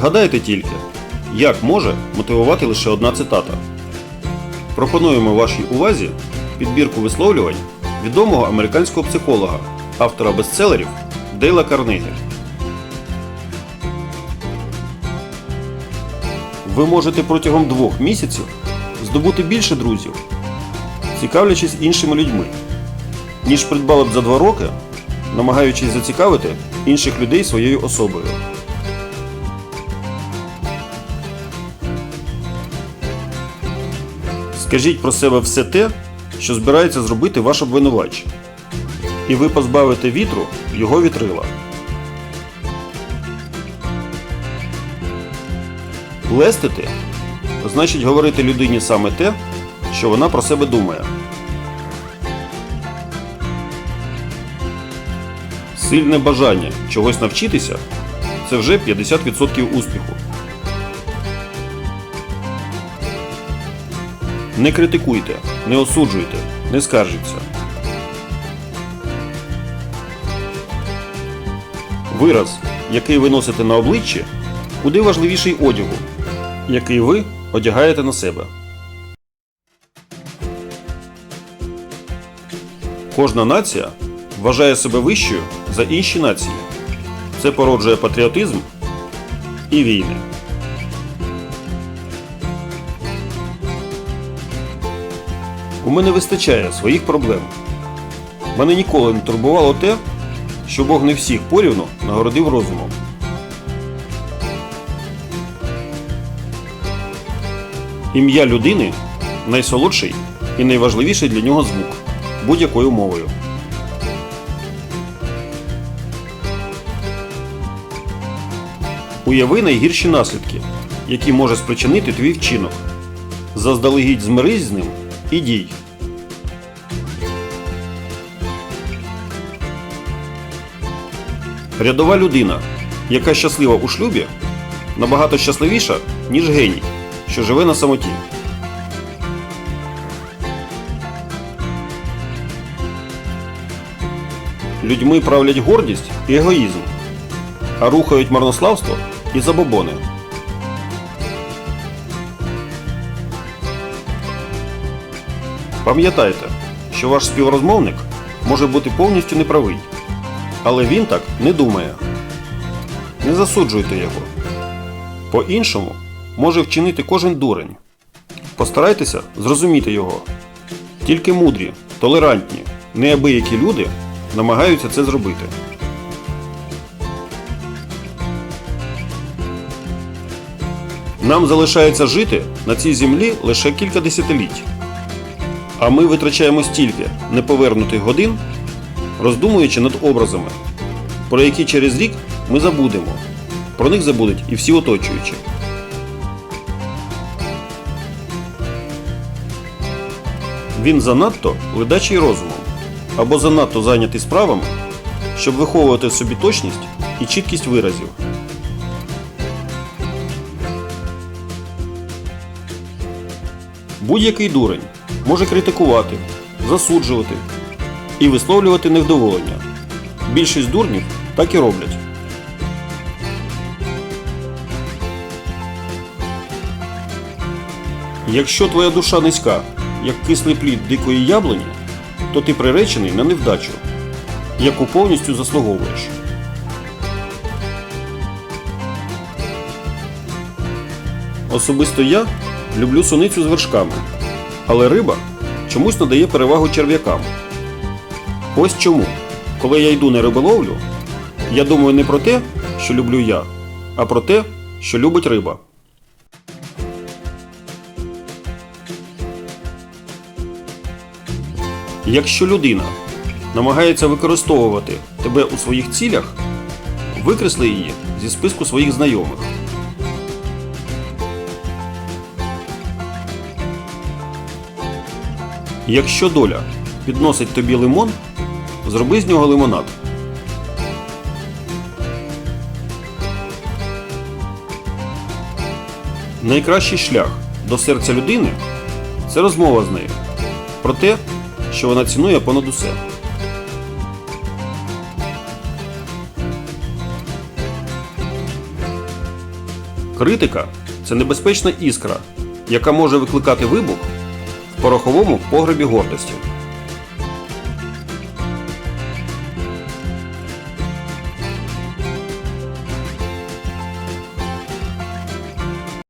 Згадайте тільки, як може мотивувати лише одна цитата. Пропонуємо вашій увазі підбірку висловлювань відомого американського психолога, автора бестселерів Дейла Карнегі. Ви можете протягом двох місяців здобути більше друзів, цікавлячись іншими людьми, ніж придбали б за два роки, намагаючись зацікавити інших людей своєю особою. Скажіть про себе все те, що збирається зробити ваш обвинувач, і ви позбавите вітру його вітрила. Лестити значить говорити людині саме те, що вона про себе думає. Сильне бажання чогось навчитися це вже 50% успіху. Не критикуйте, не осуджуйте, не скаржіться. Вираз, який ви носите на обличчі, куди важливіший одягу, який ви одягаєте на себе. Кожна нація вважає себе вищою за інші нації. Це породжує патріотизм і війни. У мене вистачає своїх проблем. Мене ніколи не турбувало те, що Бог не всіх порівну нагородив розумом. Ім'я людини найсолодший і найважливіший для нього звук будь-якою мовою. Уяви найгірші наслідки, які може спричинити твій вчинок. Заздалегідь змирись з ним і дій. Рядова людина, яка щаслива у шлюбі, набагато щасливіша, ніж геній, що живе на самоті. Людьми правлять гордість і егоїзм, а рухають марнославство і забобони. Пам'ятайте, що ваш співрозмовник може бути повністю неправий, але він так не думає. Не засуджуйте його. По-іншому може вчинити кожен дурень. Постарайтеся зрозуміти його. Тільки мудрі, толерантні, неабиякі люди намагаються це зробити. Нам залишається жити на цій землі лише кілька десятиліть. А ми витрачаємо стільки неповернутих годин, роздумуючи над образами, про які через рік ми забудемо. Про них забудуть і всі оточуючі. Він занадто ледачий розумом або занадто зайнятий справами, щоб виховувати в собі точність і чіткість виразів. Будь-який дурень може критикувати, засуджувати і висловлювати невдоволення. Більшість дурнів так і роблять. Якщо твоя душа низька, як кислий плід дикої яблуні, то ти приречений на невдачу, яку повністю заслуговуєш. Особисто я люблю суницю з вершками, але риба чомусь надає перевагу черв'якам. Ось чому, коли я йду на риболовлю, я думаю не про те, що люблю я, а про те, що любить риба. Якщо людина намагається використовувати тебе у своїх цілях, викресли її зі списку своїх знайомих. Якщо доля підносить тобі лимон, зроби з нього лимонад. Найкращий шлях до серця людини це розмова з нею про те, що вона цінує понад усе. Критика це небезпечна іскра, яка може викликати вибух пороховому погребі гордості.